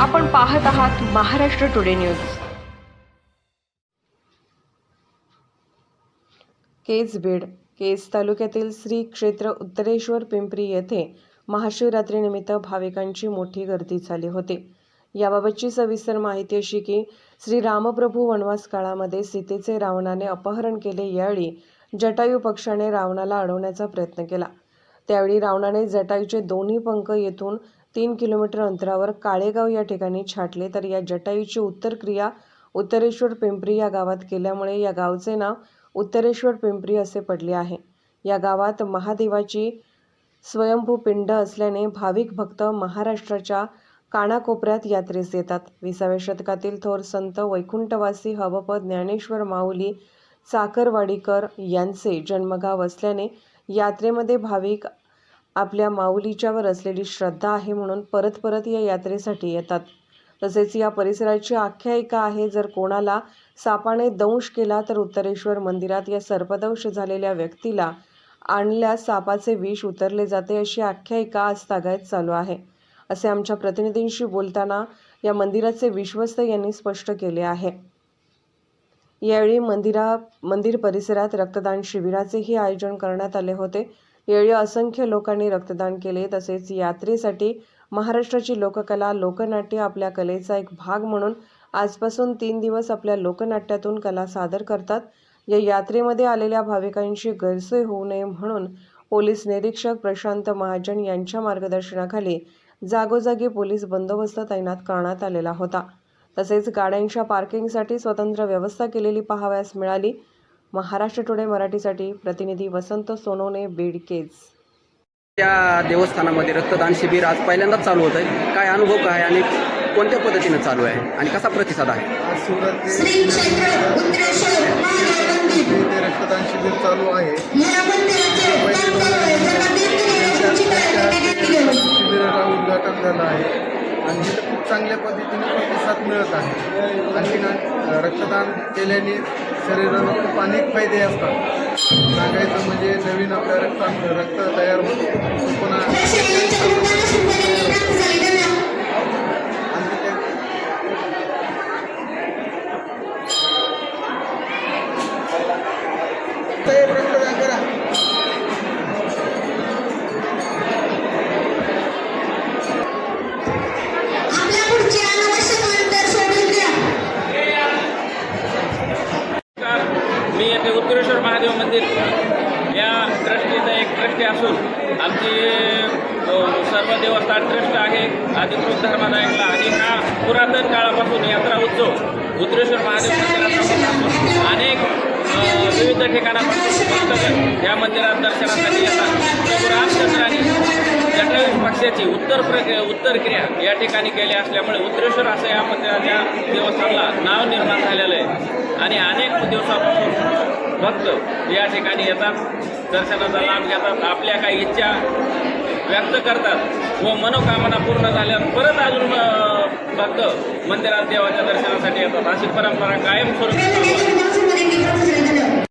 आपण पाहत आहात महाराष्ट्र टुडे न्यूज. केजबीड केज तालुक्यातील श्री क्षेत्र उत्तरेश्वर पिंपरी येथे महाशिवरात्रीनिमित्त भाविकांची मोठी गर्दी झाली होती. याबाबतची सविस्तर माहिती अशी की श्री रामप्रभू वनवास काळामध्ये सीतेचे रावणाने अपहरण केले यावेळी जटायू पक्षाने रावणाला अडवण्याचा प्रयत्न केला. त्यावेळी रावणाने जटायूचे दोन्ही पंख येथून तीन किलोमीटर अंतरावर काळेगाव या ठिकाणी छाटले. तर या जटायूची उत्तर क्रिया उत्तरेश्वर पिंपरी या गावात केल्यामुळे या गावचे नाव उत्तरेश्वर पिंपरी असे पडले आहे. या गावात महादेवाची स्वयंभू पिंड असल्याने भाविक भक्त महाराष्ट्राच्या कानाकोपऱ्यात यात्रेस येतात. विसाव्या शतकातील थोर संत वैकुंठवासी हवपद ज्ञानेश्वर माऊली चाकरवाडीकर यांचे जन्मगाव असल्याने यात्रेमध्ये भाविक आपल्या माऊलीच्यावर असलेली श्रद्धा आहे म्हणून परत परत या यात्रेसाठी येतात. तसेच या परिसराची आख्यायिका आहे जर कोणाला सापाने दंश केला तर उत्तरेश्वर मंदिरात या सर्पदंश झालेल्या व्यक्तीला आणल्यास सापाचे विष उतरले जाते अशी आख्यायिका आज तागायत चालू आहे. असे आमच्या प्रतिनिधींशी बोलताना या मंदिराचे विश्वस्त यांनी स्पष्ट केले आहे. यावेळी मंदिरा मंदिर परिसरात रक्तदान शिबिराचेही आयोजन करण्यात आले होते. यावेळी असंख्य लोकांनी रक्तदान केले. तसेच यात्रेसाठी महाराष्ट्राची लोककला लोकनाट्य आपल्या कलेचा एक भाग म्हणून आजपासून तीन दिवस आपल्या लोकनाट्यातून कला सादर करतात. या यात्रेमध्ये आलेल्या भाविकांची गैरसोय होऊ नये म्हणून पोलीस निरीक्षक प्रशांत महाजन यांच्या मार्गदर्शनाखाली जागोजागी पोलीस बंदोबस्त तैनात करण्यात आलेला होता. तसेच गाड्यांच्या पार्किंगसाठी स्वतंत्र व्यवस्था केलेली पाहावयास मिळाली. महाराष्ट्र टुडे मराठीसाठी प्रतिनिधी वसंत सोनवणे बीडकेज त्या देवस्थानामध्ये रक्तदान शिबिर आज पहिल्यांदाच चालू होत आहे काय अनुभव काय आणि कोणत्या पद्धतीने चालू आहे आणि कसा प्रतिसाद आहे? रक्तदान शिबिर चालू आहे या शिबिराला उद्घाटन झालं. आहे आणि खूप चांगल्या पद्धतीने प्रतिसाद मिळत आहे आणखीन अ, रक्तदान केल्याने शरीराला खूप अनेक फायदे असतात. सांगायचं म्हणजे नवीन आपल्या रक्त रक्त तयार होतो. पुन्हा आणखी त्रिपुरेश्वर महादेव मंदिर या ट्रस्टीचं एक ट्रस्टी असून आमची सर्व देवस्थान ट्रस्ट आहे. अधिकृत धर्मदायकला आणि हा पुरातन काळापासून यात्रा उत्सव उद्रेश्वर महादेव मंदिरात अनेक विविध ठिकाणापासून या मंदिरात दर्शनासाठी येतात. प्रभू जटावीस पक्षाची उत्तर प्र उत्तर क्रिया या ठिकाणी केली असल्यामुळे उत्तरेश्वर असं या मंदिराच्या देवस्थानला नाव निर्माण झालेलं आहे. आणि अनेक दिवसापासून भक्त या ठिकाणी येतात. दर्शनाचा लाभ घेतात. आपल्या काही इच्छा व्यक्त करतात व मनोकामना पूर्ण झाल्यावर परत अजून भक्त मंदिरात देवाच्या दर्शनासाठी येतात. अशी परंपरा कायम